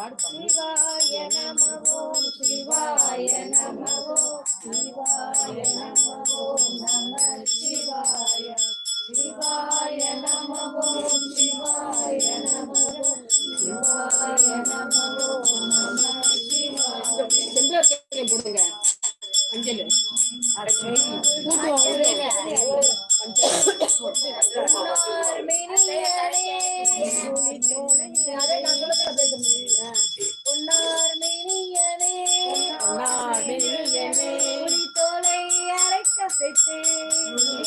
பாடு சிவாய நமோ சிவாய நமோ Thank you.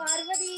பார்வதி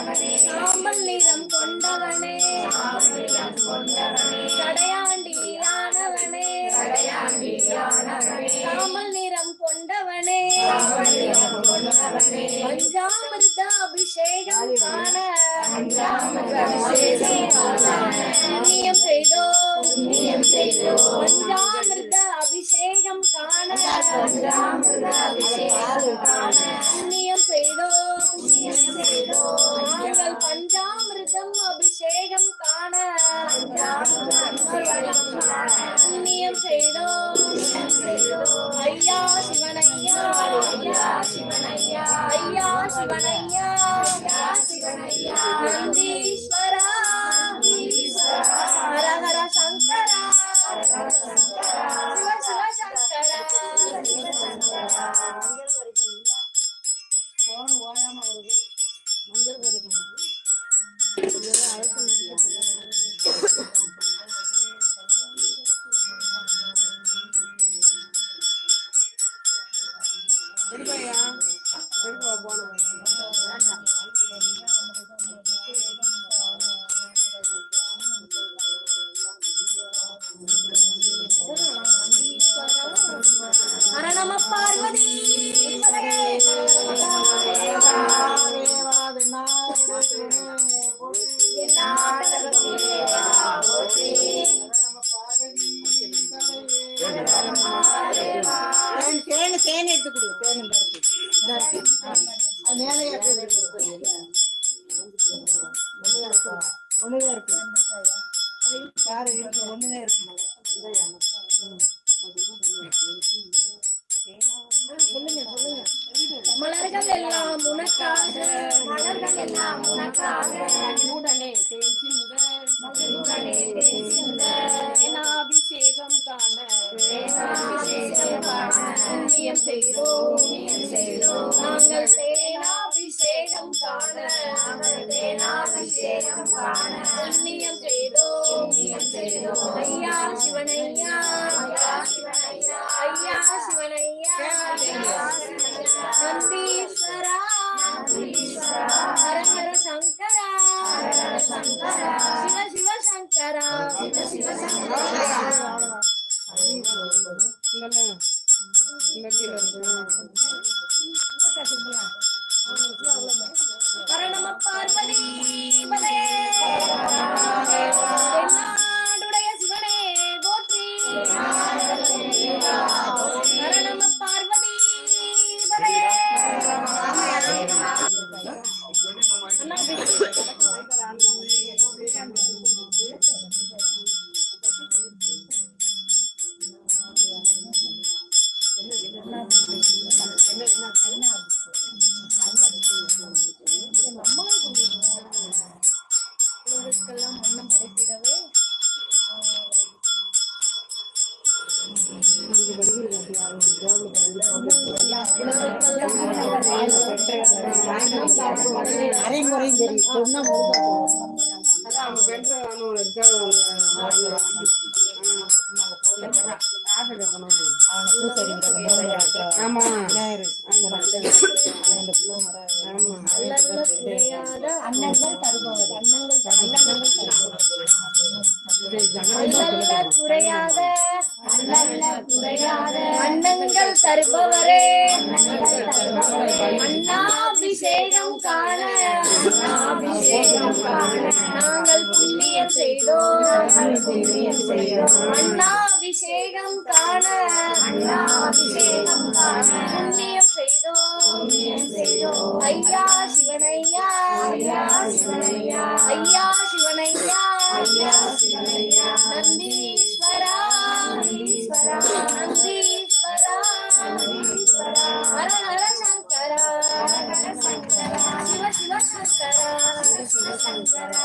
சாம்பல் நிறம் கொண்டவனே. கடையாண்டி யானவனே சாம்பல் நிறம் கொண்டவனே. பஞ்சாமிர்த அபிஷேகம் காண. Yeah. பேன் எடுத்து கொடு தேன் இருக்கு. ஒண்ணுதான் இருக்கு. பாரு rin dito na mo ba? புண்ணியம் செய்தோம் அண்ணாபிஷேகம் காண அண்ணாபிஷேகம் காண புண்ணியம் செய்தோம் ஐயா சிவனையா ஐயா சிவனையா ஐயா சிவனையா ஐயா சிவனையா நந்தீஸ்வரா நந்தீஸ்வரா நந்தீஸ்வரா ஹர ஹர சங்கரா ஹர ஹர சங்கரா சிவ சிவ சங்கரா சிவ சங்கரா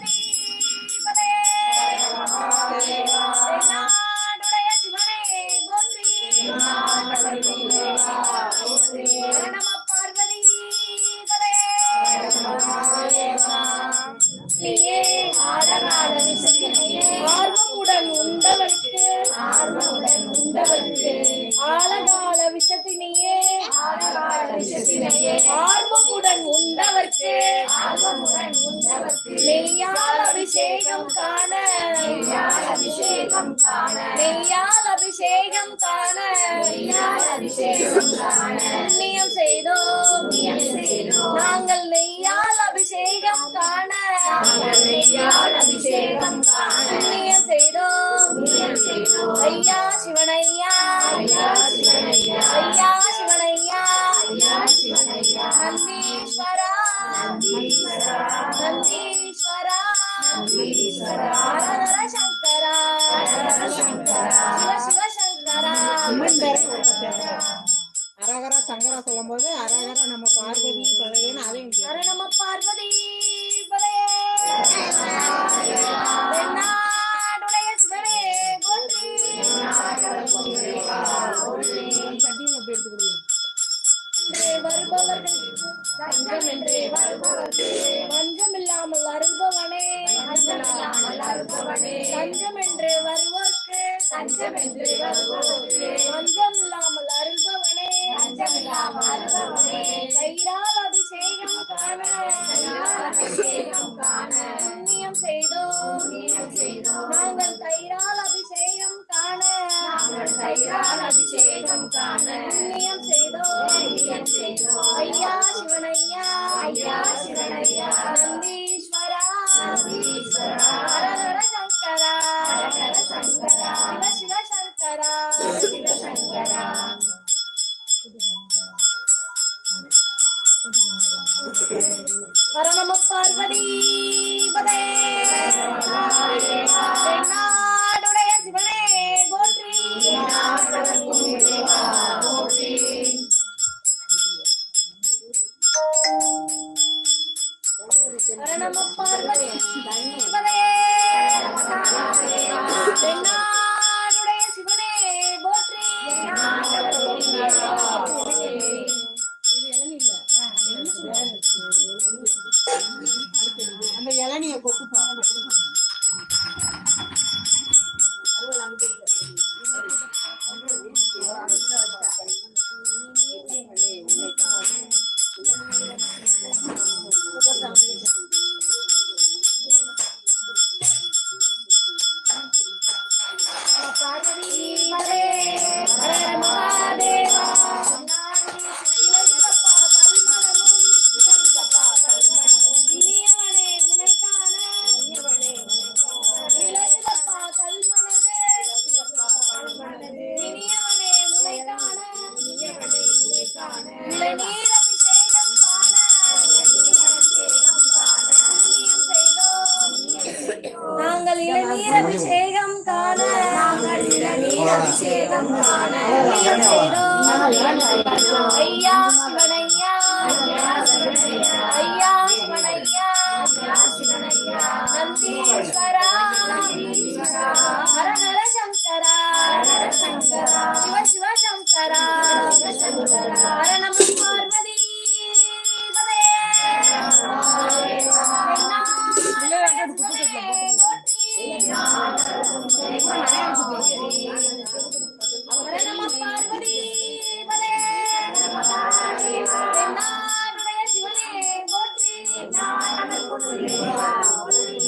Danny.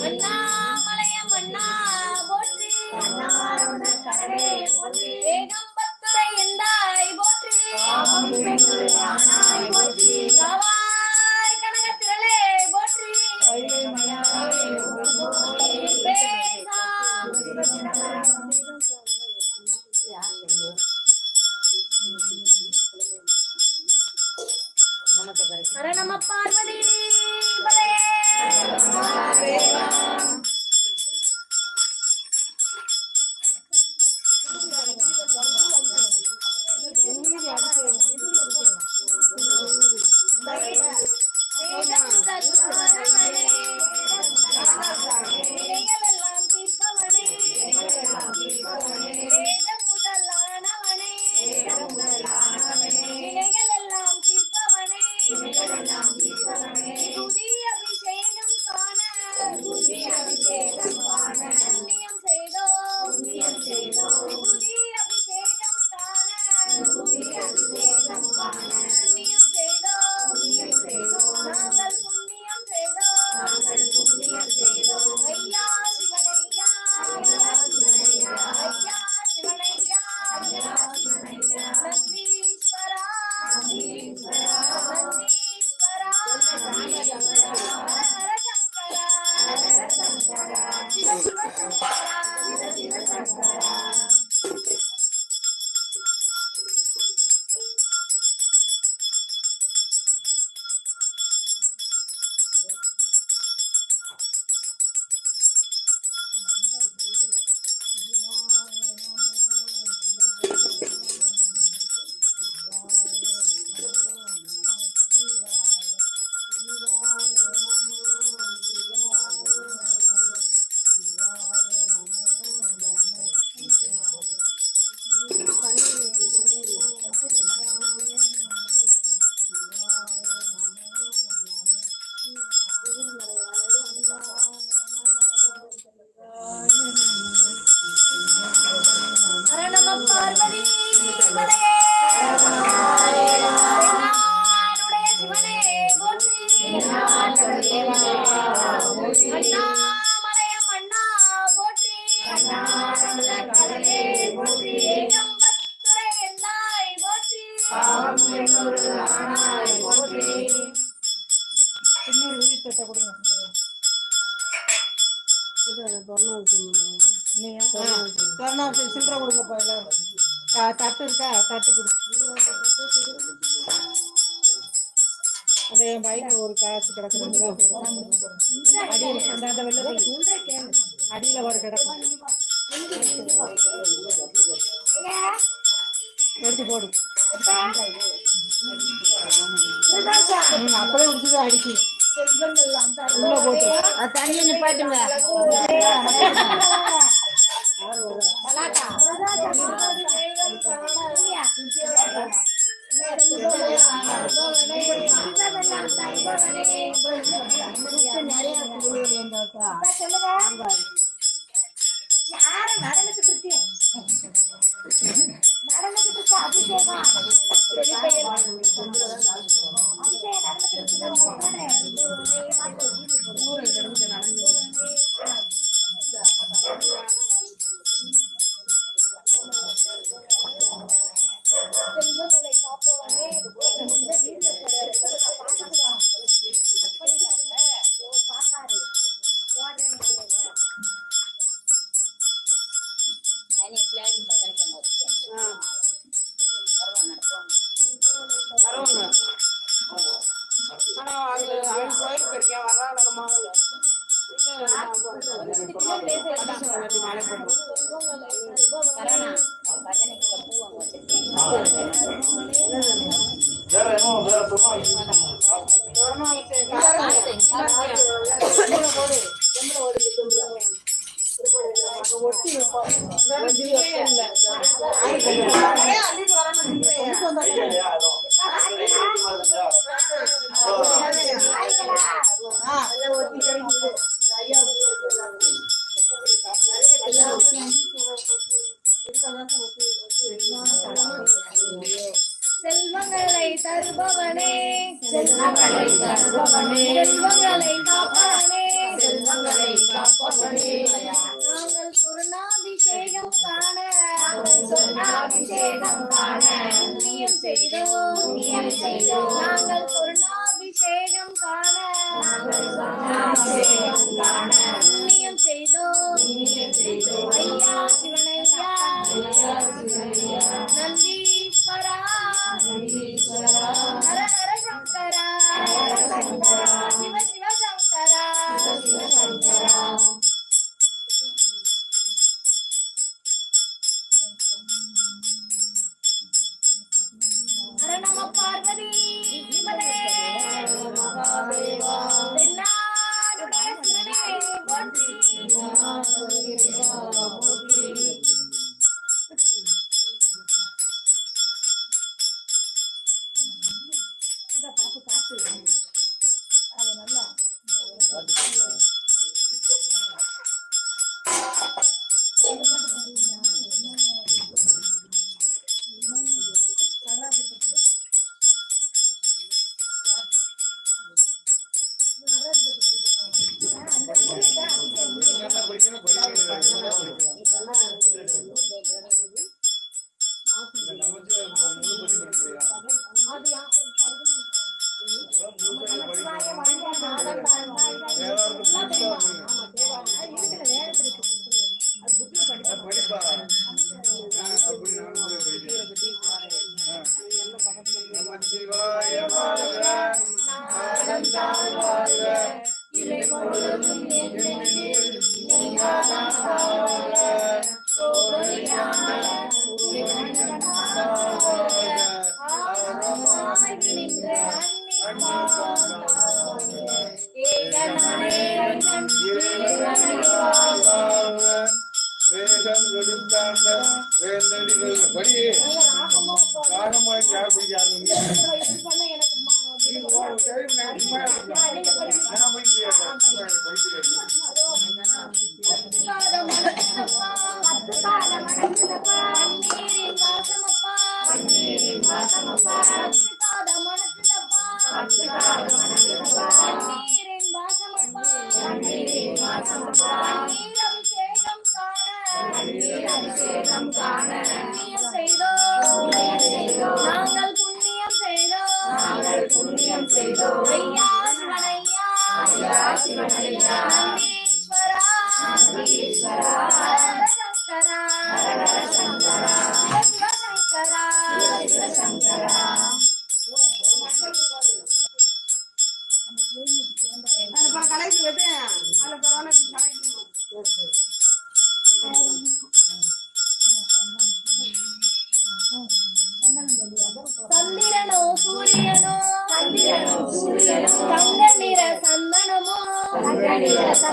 அண்ணாமலைய மன்னா போற்றி ஏகம்பத்துரை கிடக்குறோம் அடியில் கொண்டாந்த வெளில அடியில் ஒரு கிடக்கும் எடுத்து போடு அப்படியே உடுத்து அடிக்கு. உள்ள போட்டு தண்ணியை நிப்பாட்டுங்க செல்வங்களை காப்பாளே செல்வங்களை காப்பாளே நாங்கள் சொர்ணாபிஷேகம் காண சொர்ணாபிஷேகம் காண புண்ணியம் செய்தோம் புண்ணியம் செய்தோம் நாங்கள் சொர்ணாபிஷேகம் காண சொர்ணாபிஷேகம் காண புண்ணியம் செய்தோம் புண்ணியம் செய்தோம் ஐயா சிவனையா நன்றி நன்றீஸ்வரா நன்றீஸ்வரா Sitaram.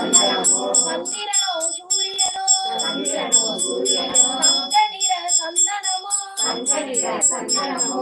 మందిరలో సూర్యలో మందిరలో సూర్యలో అంగనిర సందనమో అంగనిర సందనమో.